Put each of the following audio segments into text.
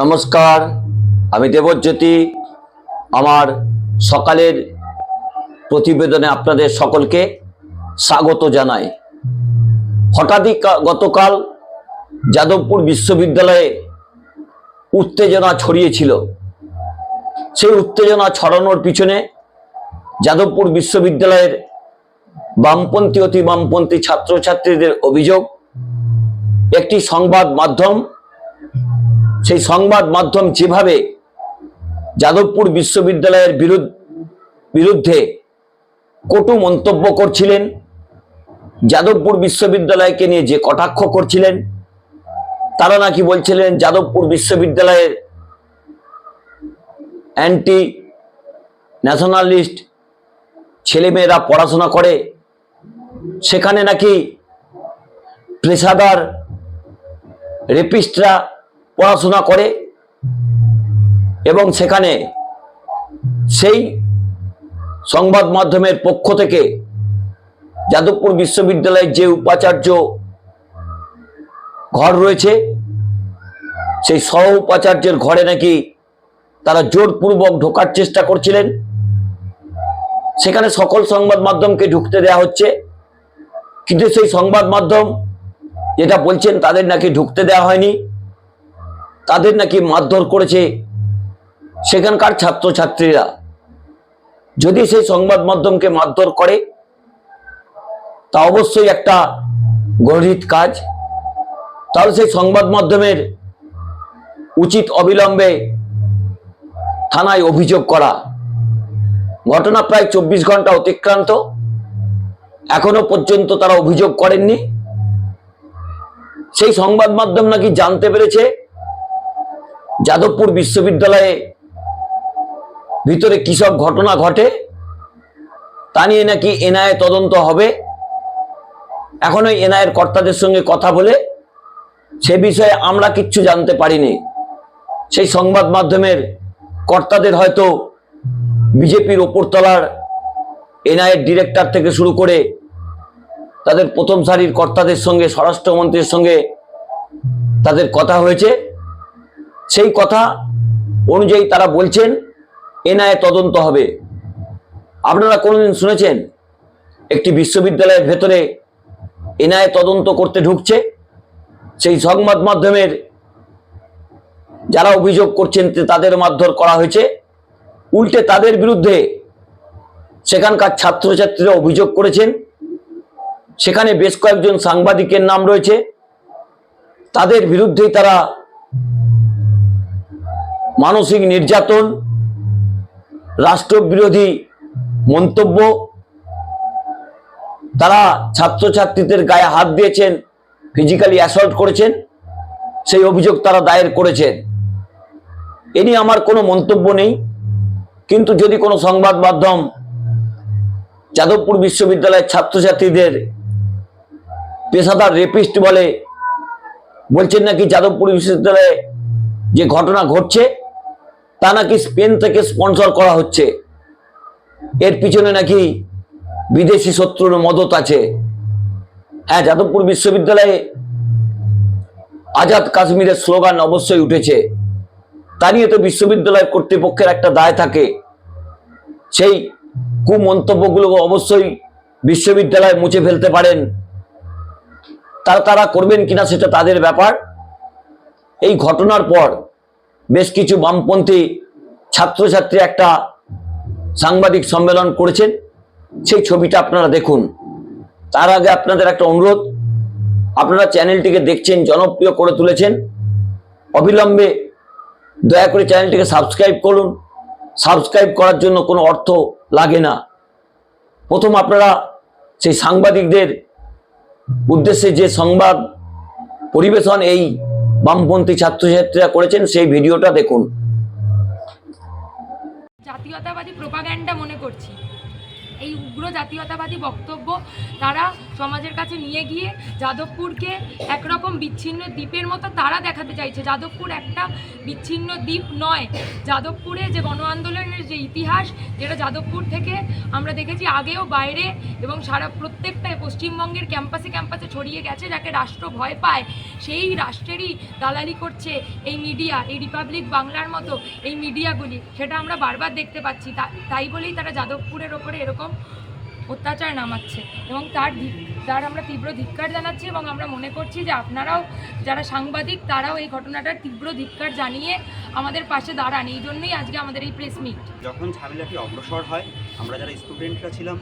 নমস্কার, আমি দেবজ্যোতি। আমার সকালের প্রতিবেদনে আপনাদের সকলকে স্বাগত জানাই। হঠাৎই গতকাল যাদবপুর বিশ্ববিদ্যালয়ে উত্তেজনা ছড়িয়েছিল। সেই উত্তেজনা ছড়ানোর পিছনে যাদবপুর বিশ্ববিদ্যালয়ের বামপন্থী অতি বামপন্থী ছাত্রছাত্রীদের অভিযোগ, একটি সংবাদ মাধ্যম সেই সংবাদ মাধ্যম যেভাবে যাদবপুর বিশ্ববিদ্যালয়ের বিরুদ্ধ কটু মন্তব্য করছিলেন, যাদবপুর বিশ্ববিদ্যালয়কে নিয়ে যে কটাক্ষ করছিলেন, তারা নাকি বলছিলেন যাদবপুর বিশ্ববিদ্যালয়ের অ্যান্টি ন্যাশনালিস্ট ছেলেমেয়েরা পড়াশোনা করে, সেখানে নাকি পেশাদার রেপিস্টরা পড়াশোনা করে এবং সেখানে সেই সংবাদ মাধ্যমের পক্ষ থেকে যাদবপুর বিশ্ববিদ্যালয়ের যে উপাচার্য ঘর রয়েছে, সেই সহ উপাচার্যের ঘরে নাকি তারা জোরপূর্বক ঢোকার চেষ্টা করছিলেন। সেখানে সকল সংবাদ মাধ্যমকে ঢুকতে দেয়া হচ্ছে। কিন্তু সেই সংবাদ মাধ্যম যেটা বলছেন তাদের নাকি ঢুকতে দেওয়া হয়নি। তাদের নাকি মারধর করেছে সেখানকার ছাত্রছাত্রীরা। যদি সেই সংবাদ মাধ্যমকে মারধর করে, তা অবশ্যই একটা গরিত কাজ। তাহলে সেই সংবাদ মাধ্যমের উচিত অবিলম্বে থানায় অভিযোগ করা। ঘটনা প্রায় চব্বিশ ঘণ্টা অতিক্রান্ত। এখনও পর্যন্ত তারা অভিযোগ করেননি। সেই সংবাদ মাধ্যম নাকি জানতে পেরেছে যাদবপুর বিশ্ববিদ্যালয়ে ভিতরে কি সব ঘটনা ঘটে? তা নিয়ে নাকি এনআইএ তদন্ত হবে। এখন ওই এনআইয়ের কর্তাদের সঙ্গে কথা বলে সে বিষয়ে আমরা কিচ্ছু জানতে পারিনি। সেই সংবাদ মাধ্যমের কর্তাদের হয়তো বিজেপির ওপরতলার এনআইএর ডিরেক্টর থেকে শুরু করে তাদের প্রথম সারির কর্তাদের সঙ্গে, স্বরাষ্ট্রমন্ত্রীর সঙ্গে তাদের কথা হয়েছে। সেই কথা অনুযায়ী তারা বলছেন এনআইএ তদন্ত হবে। আপনারা কোনোদিন শুনেছেন? একটি বিশ্ববিদ্যালয়ের ভেতরে এনআইএ তদন্ত করতে ঢুকছে। সেই সংবাদ মাধ্যমের যারা অভিযোগ করছেন তাদের মারধর করা হয়েছে, উল্টে তাদের বিরুদ্ধে সেখানকার ছাত্রছাত্রীরা অভিযোগ করেছেন। সেখানে বেশ কয়েকজন সাংবাদিকের নাম রয়েছে। তাদের বিরুদ্ধেই তারা মানসিক নির্যাতন, রাষ্ট্রবিরোধী মন্তব্য। তারা ছাত্রছাত্রীদের গায়ে হাত দিয়েছেন ফিজিক্যালি অ্যাসল্ট করেছেন, সেই অভিযোগ তারা দায়ের করেছেন। এ নিয়ে আমার কোনো মন্তব্য নেই, কিন্তু যদি কোনো সংবাদ মাধ্যম যাদবপুর বিশ্ববিদ্যালয়ের ছাত্রছাত্রীদের পেশাদার রেপিস্ট বলে, বলছেন নাকি যাদবপুর বিশ্ববিদ্যালয়ে যে ঘটনা ঘটছে তা নাকি স্পেন থেকে স্পন্সর করা হচ্ছে? এর পিছনে নাকি বিদেশি শত্রুর মদত আছে। হ্যাঁ যাদবপুর বিশ্ববিদ্যালয়ে আজাদ কাশ্মীরের স্লোগান অবশ্যই উঠেছে। তা নিয়ে তো বিশ্ববিদ্যালয় কর্তৃপক্ষের একটা দায় থাকে। সেই কুমন্তব্যগুলো অবশ্যই বিশ্ববিদ্যালয় মুছে ফেলতে পারেন। তারা তারা করবেন কিনা সেটা তাদের ব্যাপার। এই ঘটনার পর বেশ কিছু বামপন্থী ছাত্রছাত্রী একটা সাংবাদিক সম্মেলন করেছেন। সেই ছবিটা আপনারা দেখুন। তার আগে আপনাদের একটা অনুরোধ, আপনারা চ্যানেলটিকে দেখছেন, জনপ্রিয় করে তুলেছেন, অবিলম্বে দয়া করে চ্যানেলটিকে সাবস্ক্রাইব করুন। সাবস্ক্রাইব করার জন্য কোনো অর্থ লাগে না। প্রথম আপনারা সেই সাংবাদিকদের উদ্দেশ্যে যে সংবাদ পরিবেশন, এই বামপন্থী ছাত্রছাত্রীরা করেছেন সেই ভিডিওটা দেখুন। জাতীয়তাবাদী প্রোপাগ্যান্ডা মনে করছি। এই উগ্র জাতীয়তাবাদী বক্তব্য তারা সমাজের কাছে নিয়ে গিয়ে যাদবপুরকে একরকম বিচ্ছিন্ন দ্বীপের মতো তারা দেখাতে চাইছে। যাদবপুর একটা বিচ্ছিন্ন দ্বীপ নয়। যাদবপুরে যে গণ আন্দোলনের যে ইতিহাস, যেটা যাদবপুর থেকে আমরা দেখেছি আগেও বাইরে এবং সারা প্রত্যেকটা পশ্চিমবঙ্গের ক্যাম্পাসে ক্যাম্পাসে ছড়িয়ে গেছে, যাকে রাষ্ট্র ভয় পায়, সেই রাষ্ট্রেরই দালালি করছে এই মিডিয়া, এই রিপাবলিক বাংলার মতো এই মিডিয়াগুলি। সেটা আমরা বারবার দেখতে পাচ্ছি। তাই বলেই তারা যাদবপুরের ওপরে এরকম অত্যাচার নামাচ্ছে এবং তার তার আমরা তীব্র ধিক্কার জানাচ্ছি এবং আমরা মনে করছি যে আপনারাও যারা সাংবাদিক, তারাও এই ঘটনাটার তীব্র ধিক্কার জানিয়ে আমাদের পাশে দাঁড়ান। এই জন্যই আজকে আমাদের এই প্রেস মিট যখন ঝামেলাটি অগ্রসর হয়, আমরা যারা স্টুডেন্টরা ছিলাম,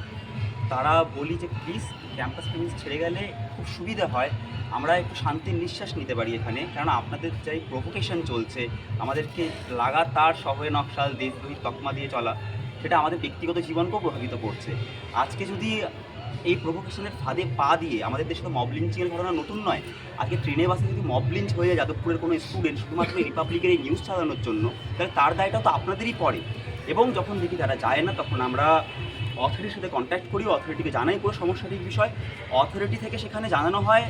তারা বলি যে প্লিজ ক্যাম্পাস প্রিমিস ছেড়ে গেলে খুব সুবিধা হয়। আমরা একটু শান্তির নিঃশ্বাস নিতে পারি এখানে। কারণ আপনাদের যাই প্রভোকেশন চলছে, আমাদেরকে লাগাতার শহরে নকশাল দেশদ্রোহী তকমা দিয়ে চলা সেটা আমাদের ব্যক্তিগত জীবনকেও প্রভাবিত করছে। আজকে যদি এই প্রভোকেশনের ফাঁদে পা দিয়ে আমাদের দেশে তো মব লিঞ্চিংয়ের ঘটনা নতুন নয়, আজকে ট্রেনে বাসে যদি মব লিঞ্চ হয়ে যায়, যাদবপুরের কোনো স্টুডেন্ট শুধুমাত্র রিপাবলিকের এই নিউজ চালানোর জন্য, তাহলে তার দায়টাও তো আপনাদেরই পড়ে। এবং যখন দেখি তারা যায় না, তখন আমরা অথরিটির সাথে কন্ট্যাক্ট করি অথরিটিকে জানাই পুরো সমস্যাটির বিষয়। অথরিটি থেকে সেখানে জানানো হয়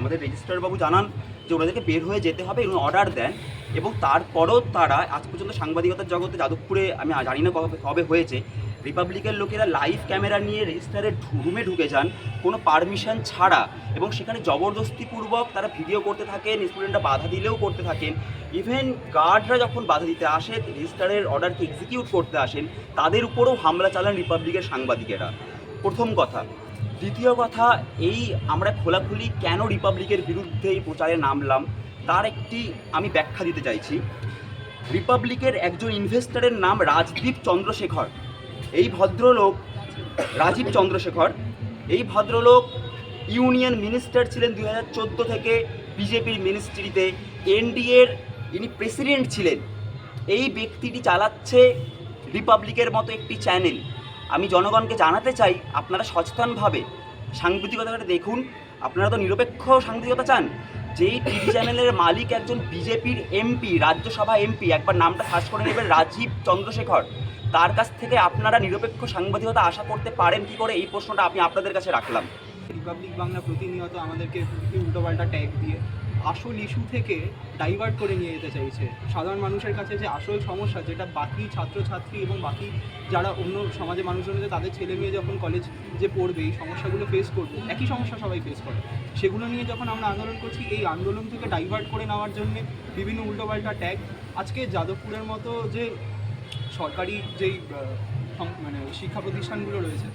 আমাদের রেজিস্ট্রার বাবু জানান যে ওনাদেরকে বের হয়ে যেতে হবে, এবং অর্ডার দেন, এবং তারপরও তারা আজ পর্যন্ত সাংবাদিকতার জগতে যাদবপুরে, আমি জানি না কবে কবে হয়েছে, রিপাবলিকের লোকেরা লাইভ ক্যামেরা নিয়ে রেজিস্টারের রুমে ঢুকে যান, কোনো পারমিশন ছাড়া, এবং সেখানে জবরদস্তিপূর্বক তারা ভিডিও করতে থাকেন স্টুডেন্টরা বাধা দিলেও করতে থাকেন ইভেন গার্ডরা যখন বাধা দিতে আসে রেজিস্টারের অর্ডারকে এক্সিকিউট করতে আসেন, তাদের উপরেও হামলা চালান রিপাবলিকের সাংবাদিকেরা। প্রথম কথা দ্বিতীয় কথা, এই আমরা খোলাখুলি কেন রিপাবলিকের বিরুদ্ধে এই প্রচারে নামলাম, তার একটি আমি ব্যাখ্যা দিতে চাইছি। রিপাবলিকের একজন ইনভেস্টরের নাম রাজদীপ চন্দ্রশেখর। এই ভদ্রলোক, রাজীব চন্দ্রশেখর, এই ভদ্রলোক ইউনিয়ন মিনিস্টার ছিলেন দু হাজার চোদ্দ থেকে বিজেপির মিনিস্ট্রিতে এনডিএর ইনি প্রেসিডেন্ট ছিলেন। এই ব্যক্তিটি চালাচ্ছে রিপাবলিকের মতো একটি চ্যানেল আমি জনগণকে জানাতে চাই, আপনারা সচেতনভাবে সাংবাদিকতাটা দেখুন। আপনারা তো নিরপেক্ষ সাংবাদিকতা চান। যেই টিভি চ্যানেলের মালিক একজন বিজেপির এমপি, রাজ্যসভা এমপি, একবার নামটা সার্চ করে নেবেন, রাজীব চন্দ্রশেখর। তার কাছ থেকে আপনারা নিরপেক্ষ সাংবাদিকতা আশা করতে পারেন কি করে? এই প্রশ্নটা আমি আপনাদের কাছে রাখলাম। রিপাবলিক বাংলা প্রতিনিয়ত আমাদেরকে উল্টোপাল্টা ট্যাগ দিয়ে আসল ইস্যু থেকে ডাইভার্ট করে নিয়ে যেতে চাইছে। সাধারণ মানুষের কাছে যে আসল সমস্যা, যেটা বাকি ছাত্রছাত্রী এবং বাকি যারা অন্য সমাজে মানুষজন আছে, তাদের ছেলে মেয়ে যখন কলেজ যে পড়বে, এই সমস্যাগুলো ফেস করবে, একই সমস্যা সবাই ফেস করে। সেগুলো নিয়ে যখন আমরা আন্দোলন করছি, এই আন্দোলন থেকে ডাইভার্ট করে নেওয়ার জন্য বিভিন্ন উল্টোপাল্টা ট্যাগ আজকে যাদবপুরের মতো যে সরকারি যেই মানে শিক্ষা প্রতিষ্ঠানগুলো রয়েছে।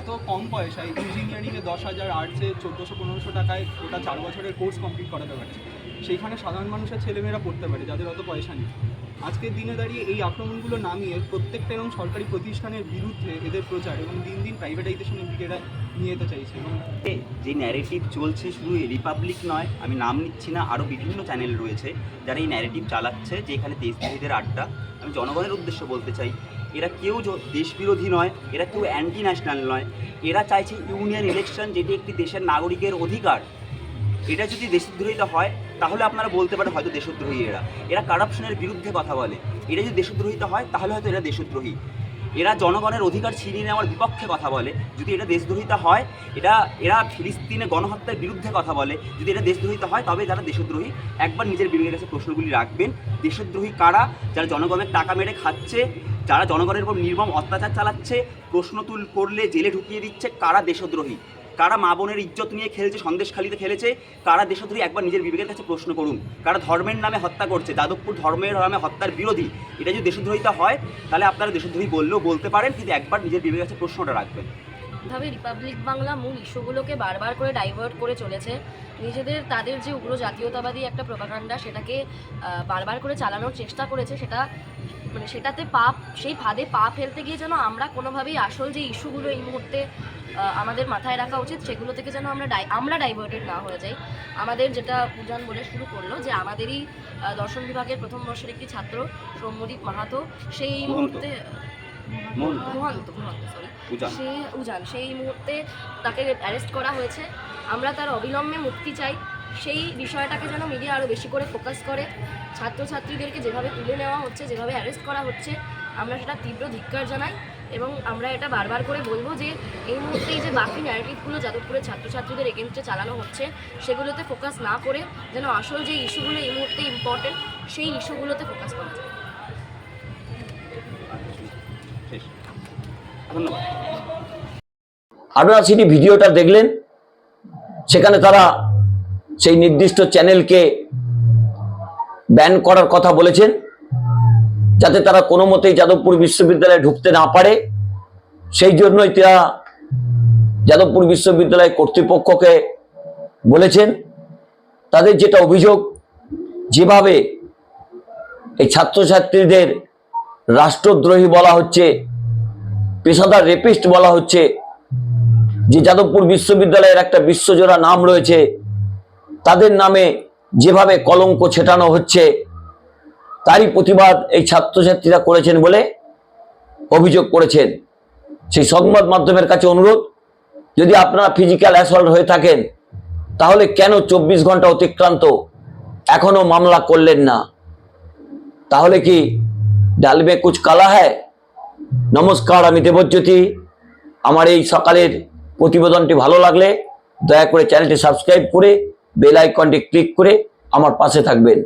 এত কম পয়সায় ইঞ্জিনিয়ারিংয়ে দশ হাজার আর্টসে চোদ্দোশো, পনেরোশো টাকায় ওটা চার বছরের কোর্স কমপ্লিট করাতে পারছে। সেইখানে সাধারণ মানুষের ছেলেমেয়েরা পড়তে পারে, যাদের অত পয়সা নেই। আজকের দিনে দাঁড়িয়ে এই আক্রমণগুলো নামিয়ে প্রত্যেকটা এবং সরকারি প্রতিষ্ঠানের বিরুদ্ধে এদের প্রচার এবং দিন দিন প্রাইভেটাইজেশনের দিকে এরা নিয়ে যেতে চাইছে। এবং যে ন্যারেটিভ চলছে শুধু রিপাবলিক নয়, আমি নাম নিচ্ছি না আরও বিভিন্ন চ্যানেল রয়েছে যারা এই ন্যারেটিভ চালাচ্ছে, যে এখানে দেশবিরোধীদের আড্ডা। আমি জনগণের উদ্দেশ্যে বলতে চাই এরা কেউ দেশবিরোধী নয়, এরা কেউ অ্যান্টি ন্যাশনাল নয়। এরা চাইছে ইউনিয়ন ইলেকশন যেটি একটি দেশের নাগরিকের অধিকার। এটা যদি দেশদ্রোহিতা হয়, তাহলে আপনারা বলতে পারেন হয়তো দেশদ্রোহী এরা। এরা কারাপশনের বিরুদ্ধে কথা বলে। এটা যদি দেশদ্রোহিতা হয়, তাহলে হয়তো এরা দেশদ্রোহী। এরা জনগণের অধিকার ছিনিয়ে নেওয়ার বিপক্ষে কথা বলে। যদি এটা দেশদ্রোহিতা হয়, এটা, এরা ফিলিস্তিনে গণহত্যার বিরুদ্ধে কথা বলে। যদি এটা দেশদ্রোহিতা হয়, তবে যারা দেশদ্রোহী, একবার নিজের বিবেকের কাছে প্রশ্নগুলি রাখবেন। দেশদ্রোহী কারা? যারা জনগণের টাকা মেরে খাচ্ছে, যারা জনগণের উপর নির্মম অত্যাচার চালাচ্ছে প্রশ্ন তুল করলে জেলে ঢুকিয়ে দিচ্ছে, কারা দেশদ্রোহী? কারা মা বোনের ইজ্জত নিয়ে খেলছে সন্দেশখালিতে খেলেছে, কারা দেশদ্রোহী একবার নিজের বিবেকের কাছে প্রশ্ন করুন। কারা ধর্মের নামে হত্যা করছে, যাদবপুর ধর্মের নামে হত্যার বিরোধী, এটা যদি দেশদ্রোহিতা হয়, তাহলে আপনারা দেশদ্রোহী বললেও বলতে পারেন, কিন্তু একবার নিজের বিবেকের কাছে প্রশ্নটা রাখবেন। ভাবে রিপাবলিক বাংলা মূল ইস্যুগুলোকে বারবার করে ডাইভার্ট করে চলেছে নিজেদের তাদের যে উগ্র জাতীয়তাবাদী একটা প্রপাগান্ডা সেটাকে বারবার করে চালানোর চেষ্টা করেছে সেটা মানে সেটাতে পাপ সেই ফাঁদে পা ফেলতে গিয়ে যেন আমরা কোনোভাবেই আসল যে ইস্যুগুলো এই মুহূর্তে আমাদের মাথায় রাখা উচিত সেগুলো থেকে যেন আমরা ডাই আমরা ডাইভার্টেড না হয়ে যাই আমাদের যেটা পূজান বলে শুরু করল যে আমাদেরই দর্শন বিভাগের প্রথম বর্ষের একটি ছাত্র সৌম্যদীপ মাহাতো সেই। মুহূর্তে মহন্ত। মহন্ত মহন্ত সরি সে উজান সেই মুহূর্তে তাকে অ্যারেস্ট করা হয়েছে। আমরা তার অবিলম্বে মুক্তি চাই। সেই বিষয়টাকে যেন মিডিয়া আরও বেশি করে ফোকাস করে। ছাত্রছাত্রীদেরকে যেভাবে তুলে নেওয়া হচ্ছে যেভাবে অ্যারেস্ট করা হচ্ছে আমরা সেটা তীব্র ধিক্কার জানাই এবং আমরা এটা বারবার করে বলব যে এই মুহূর্তে যে বাকি ন্যারেটিভগুলো যাদবপুরের ছাত্রছাত্রীদের এগেনস্টে চালানো হচ্ছে সেগুলোতে ফোকাস না করে যেন আসল যে ইস্যুগুলো এই মুহূর্তে ইম্পর্টেন্ট সেই ইস্যুগুলোতে ফোকাস করা যায়। আপনারা সেটি ভিডিওটা দেখলেন, সেখানে তারা সেই নির্দিষ্ট চ্যানেলকে ব্যান করার কথা বলেছেন, যাতে তারা কোনো মতেই যাদবপুর বিশ্ববিদ্যালয়ে ঢুকতে না পারে। সেই জন্যই তারা যাদবপুর বিশ্ববিদ্যালয় কর্তৃপক্ষকে বলেছেন, তাদের যেটা অভিযোগ, যেভাবে এই ছাত্রছাত্রীদের রাষ্ট্রদ্রোহী বলা হচ্ছে, পেশাদার রেপিস্ট বলা হচ্ছে, যে যাদবপুর বিশ্ববিদ্যালয়ের একটা বিশ্বজোড়া নাম রয়েছে, তাদের নামে যেভাবে কলঙ্ক ছেটানো হচ্ছে, তারই প্রতিবাদ এই ছাত্রছাত্রীরা করেছেন বলে অভিযোগ করেছেন। সেই সংবাদ মাধ্যমের কাছে অনুরোধ, যদি আপনারা ফিজিক্যাল অ্যাসল্ট হয়ে থাকেন, তাহলে কেন চব্বিশ ঘণ্টা অতিক্রান্ত? এখনও মামলা করলেন না। তাহলে কি ডালবে কুচ কালা হ্যায়? নমস্কার, আমি দেবজ্যোতি। আমার এই সকালের প্রতিবেদনটি ভালো লাগলে দয়া করে চ্যানেলটি সাবস্ক্রাইব করে বেল আইকনটি ক্লিক করে আমার পাশে থাকবেন।